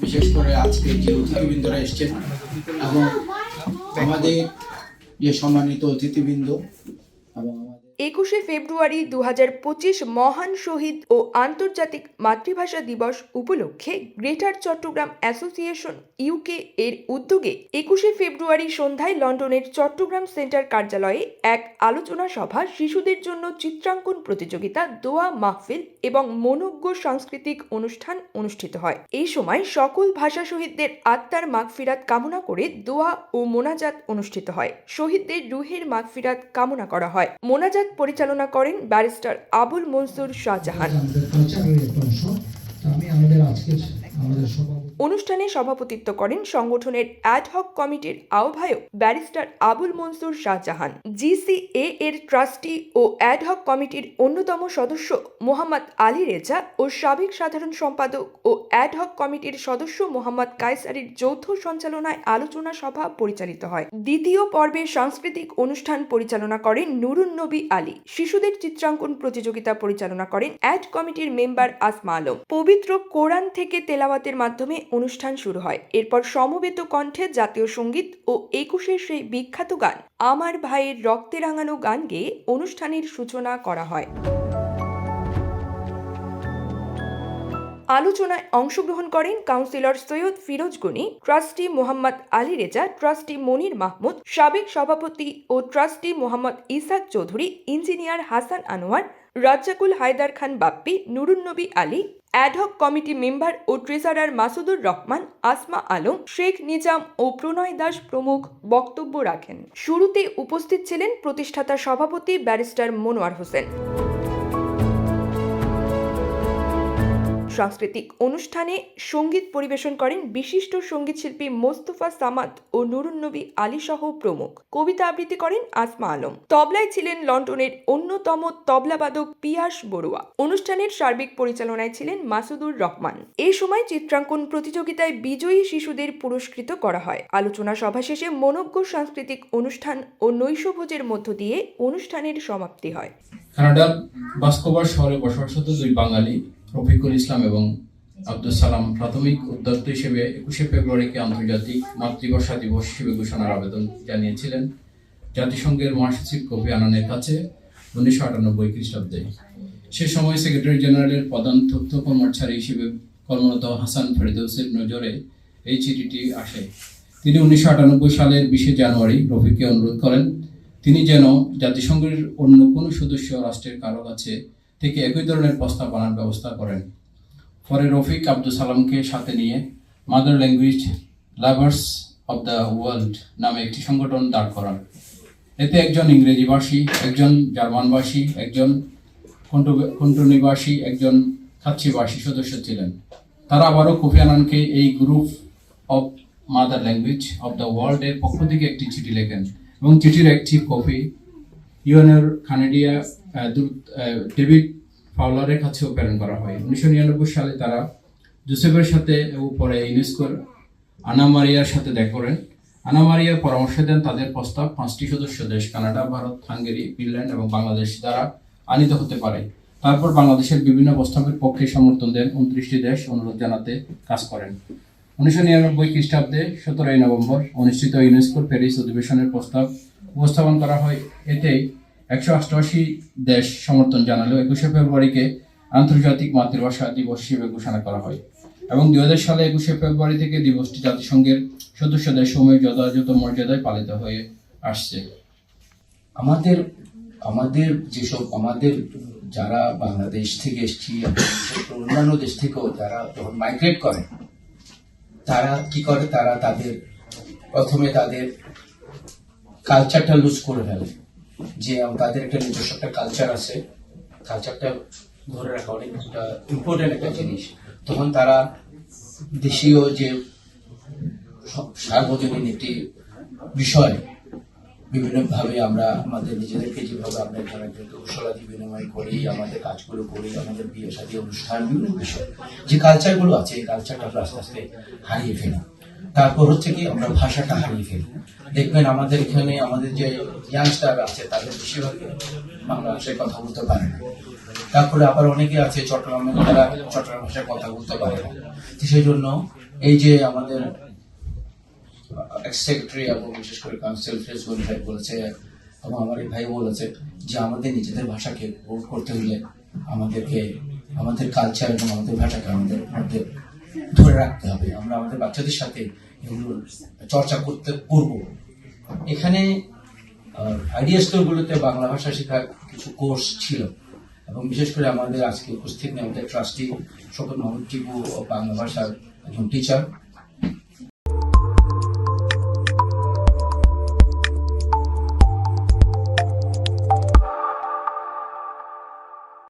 বিশেষ করে আজকে যে অতিথিবৃন্দরা এসছেন এবং আমাদের যে সম্মানিত অতিথিবৃন্দ এবং একুশে ফেব্রুয়ারি দু মহান শহীদ ও আন্তর্জাতিক মাতৃভাষা দিবস উপলক্ষে গ্রেটার চট্টগ্রাম অ্যাসোসিয়েশন ইউকে এর উদ্যোগে একুশে ফেব্রুয়ারি সন্ধ্যায় লন্ডনের চট্টগ্রাম সেন্টার কার্যালয়ে এক আলোচনা সভা শিশুদের জন্য চিত্রাঙ্কন প্রতিযোগিতা, দোয়া, মাহফিল এবং মনোজ্ঞ সাংস্কৃতিক অনুষ্ঠান অনুষ্ঠিত হয়। এই সময় সকল ভাষা শহীদদের আত্মার মাগফিরাত কামনা করে দোয়া ও মোনাজাত অনুষ্ঠিত হয়। শহীদদের রুহের মাগফিরাত কামনা করা হয়। মোনাজাত পরিচালনা করেন ব্যারিস্টার আবুল মনসুর শাহজাহান। আমাদের আজকের আমাদের সভাপতি অনুষ্ঠানে সভাপতিত্ব করেন সংগঠনের অ্যাডহক কমিটির আহ্বায়ক ব্যারিস্টার আবুল মনসুর শাহজাহান। জিসিএ এর ট্রাস্টি ও অ্যাডহক কমিটির অন্যতম সদস্য মোহাম্মদ আলী রেজা ও সাবেক সাধারণ সম্পাদক ও অ্যাডহক কমিটির সদস্য মোহাম্মদ কায়সারির যৌথ সঞ্চালনায় আলোচনা সভা পরিচালিত হয়। দ্বিতীয় পর্বে সাংস্কৃতিক অনুষ্ঠান পরিচালনা করেন নুরুন নবী আলী। শিশুদের চিত্রাঙ্কন প্রতিযোগিতা পরিচালনা করেন অ্যাড কমিটির মেম্বার আসমা আলম। পবিত্র কোরআন থেকে তেলাওয়াতের মাধ্যমে অনুষ্ঠান শুরু হয়। এরপর সমবেত কণ্ঠে জাতীয় সংগীত ও একুশের সেই বিখ্যাত গান, আমার ভাইয়ের রক্তে রাঙানো গান গেয়ে অনুষ্ঠানের সূচনা করা হয়। আলোচনায় অংশগ্রহণ করেন councillor Syed Firoz Gani, trustee Mohammad Ali Reza, trustee Monir Mahmud, সাবেক সভাপতি ও trustee Mohammad Isaq Chowdhury, engineer Hasan Anwar, Razzakul Haider Khan Bappi, Nurunnabi Ali ad hoc committee member ও ট্রেজারার মাসুদুর রহমান, আসমা আলম, শেখ নিজাম ও প্রণয় দাস প্রমুখ বক্তব্য রাখেন। শুরুতে উপস্থিত ছিলেন প্রতিষ্ঠাতা সভাপতি ব্যারিস্টার মনোয়ার হোসেন। সাংস্কৃতিক অনুষ্ঠানে সংগীত পরিবেশন করেন বিশিষ্ট সঙ্গীতশিল্পী মোস্তফা সামাদ ও নুরুন্নবী আলী সহ প্রমুখ। কবিতা আবৃত্তি করেন আসমা আলম। তবলায় ছিলেন লন্ডনের অন্যতম তবলাবাদক পিয়াস বড়ুয়া। অনুষ্ঠানের সার্বিক পরিচালনায় ছিলেন মাসুদুর রহমান। এ সময় চিত্রাঙ্কন প্রতিযোগিতায় বিজয়ী শিশুদের পুরস্কৃত করা হয়। আলোচনা সভা শেষে মনজ্ঞ সাংস্কৃতিক অনুষ্ঠান ও নৈশভোজের মধ্য দিয়ে অনুষ্ঠানের সমাপ্তি হয়। কানাডার বাস্কোবার শহরে বসবাসরত দুই বাঙালি রফিকুল ইসলাম এবং আব্দুল সালাম প্রাথমিক উদ্যোক্তা হিসেবে একুশে ফেব্রুয়ারিকে আন্তর্জাতিক মাতৃভাষা দিবস হিসেবে ঘোষণার আবেদন জানিয়েছিলেন। জাতিসংঘের মহাসচিব কফি আনানের কাছে উনিশশো আটানব্বই খ্রিস্টাব্দে। সে সময় সেক্রেটারি জেনারেলের প্রধান তথ্য কর্মচারী হিসেবে কর্মরত হাসান ফেরদৌসের নজরে এই চিঠিটি আসে। তিনি উনিশশো আটানব্বই সালের বিশে জানুয়ারি রফিককে অনুরোধ করেন, তিনি যেন জাতিসংঘের অন্য কোনো সদস্য রাষ্ট্রের কারও কাছে থেকে একই ধরনের প্রস্তাব আনার ব্যবস্থা করেন। পরে রফিক আব্দুল সালামকে সাথে নিয়ে mother language lovers of the world নামে একটি সংগঠন দাঁড় করান। এতে একজন ইংরেজিভাষী, একজন জার্মানভাষী, একজন কন্টনিভাষী, একজন খাচ্ছিভাষী সদস্য ছিলেন। তারা আবারও কোফি আনানকে এই group of mother language of the world এর পক্ষ থেকে একটি চিঠি লেখেন এবং চিঠির একটি কপি ইউএনএর কানাডিয়া ডেভিড ফাউলারের কাছেও প্রেরণ করা হয়। উনিশশো নিরানব্বই সালে তারা জোসেফের সাথে এবং পরে ইউনেস্কোর আনামারিয়ার সাথে দেখা করেন। আনামারিয়ার পরামর্শ দেন, তাদের প্রস্তাব পাঁচটি সদস্য, দেশ, কানাডা, ভারত, হাঙ্গেরি, ফিনল্যান্ড এবং বাংলাদেশ দ্বারা আনিত হতে পারে। তারপর বাংলাদেশের বিভিন্ন প্রস্তাবের পক্ষে সমর্থন দেন, উনত্রিশটি দেশ অনুরোধ জানাতে কাজ করেন। উনিশশো নিরানব্বই খ্রিস্টাব্দে সতেরোই নভেম্বর অনুষ্ঠিত ইউনেস্কোর প্যারিস অধিবেশনের প্রস্তাব উপস্থাপন করা হয়। এতে একশো অষ্টআশি দেশ সমর্থন জানালেও একুশে ফেব্রুয়ারিকে আন্তর্জাতিক মাতৃভাষা দিবস হিসেবে ঘোষণা করা হয় এবং দুই হাজার সালে একুশে ফেব্রুয়ারি থেকে দিবসটি জাতিসংঘের সদস্য দেশসমূহে যথাযথ মর্যাদায় পালিত হয়ে আসছে। আমাদের আমাদের যেসব, আমাদের যারা বাংলাদেশ থেকে এসছি অন্যান্য দেশ থেকেও যারা যখন মাইগ্রেট করে, তারা কি করে? তারা তাদের প্রথমে তাদের কালচারটা লুজ করে ফেলে। যে তাদের একটা নিজস্ব একটা কালচার আছে। কালচারটা ধরে রাখা অনেক ইম্পর্টেন্ট একটা জিনিস। তখন তারা দেশীয় যে সার্বজনীন একটি বিষয়, বিভিন্নভাবে আমরা আমাদের নিজেদেরকে যেভাবে আমরা এখানে কৌশলাদি বিনিময় করি, আমাদের কাজগুলো করি, আমাদের বিয়ে সাদী অনুষ্ঠান, বিভিন্ন বিষয়। যে কালচারগুলো আছে, এই কালচারটা আমরা আস্তে আস্তে হারিয়ে ফেলি। তারপর হচ্ছে কি আমরা ভাষাটা হারিয়ে ফেলি। দেখবেন আমাদের এখানে আমাদের যে ইয়াংস্টার আছে, তাদের বেশিরভাগ বাংলা ভাষায় কথা বলতে পারে না। তারপরে আবার অনেকে আছে, চট্টগ্রামে তারা চট্টগ্রাম ভাষায় কথা বলতে পারে না। সেই জন্য এই যে আমাদের সেক্রেটারি এবং বিশেষ করে কাউন্সিল ফেসবুক ভাই বলেছে, এবং আমার এই ভাই বলেছে যে আমাদের নিজেদের ভাষাকে প্রমোট করতে হলে আমাদেরকে, আমাদের কালচার এবং আমাদের ভাষাকে আমাদের মধ্যে ধরে রাখতে হবে। আমরা আমাদের বাচ্চাদের সাথে চর্চা করতে করব। এখানে আইডিয়া স্টোরগুলোতে বাংলা ভাষা শেখার কিছু কোর্স ছিল এবং বিশেষ করে আমাদের আজকে উপস্থিত নেই আমাদের ট্রাস্টি শকত মোহাম্মদ টিপু বাংলা ভাষার একজন টিচার